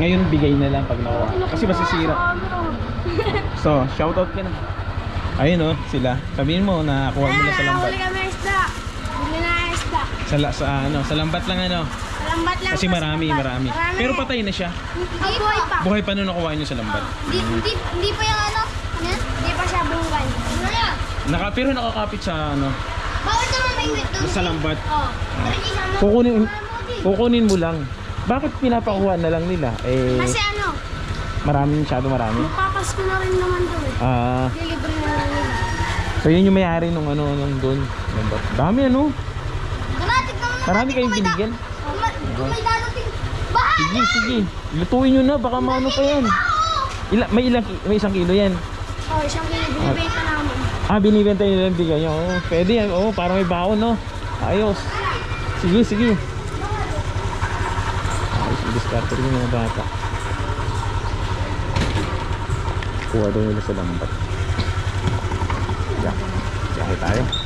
Ngayon bigay na lang pag nakuha. Kasi masisira. So, shoutout ka na. Ayun oh, sila. Sabihin mo na kuha mo na sa lambat. Huli kami isda. Bili na isda. Sa, la- sa ano, sa lambat lang ano. Lambat lang. Kasi sa marami, marami. Pero patay na siya. Hindi buhay pa. Buhay pa nung nakuha nyo sa lambat. Hindi, hindi, hindi pa yung ano? Ano? Hindi pa siya buhay. Ano? Naka, pero nakakapit sa ano, Bawal naman may wit doon. sa lambat. Oh. Pero isama. Kukunin, kukunin mo lang. Bakit pinapakuha na lang nila? Eh, Kasi ano, marami masyado marami. magpapasko na rin naman doon eh. Ah, Delivery na lang nila. so yun yung may-ari nung ano, nung doon. Lambat. Dami ano. Tara, tignan mo Marami kayong binigyan. Kung may, kung may dadating. Bahala! Sige, sige. Lutuin nyo na, baka maano pa yan. Ila, may ilang, ki- may isang kilo yan. Oh, isang kilo binibenta namin. Ah, binibenta nyo lang bigay nyo. Oo, pwede yan. Oo, parang may baon, no? Ayos. Sige, sige. Ayos, i-discarte rin yung mga bata. Kuha daw nila sa lambat. Yeah. Sige tayo.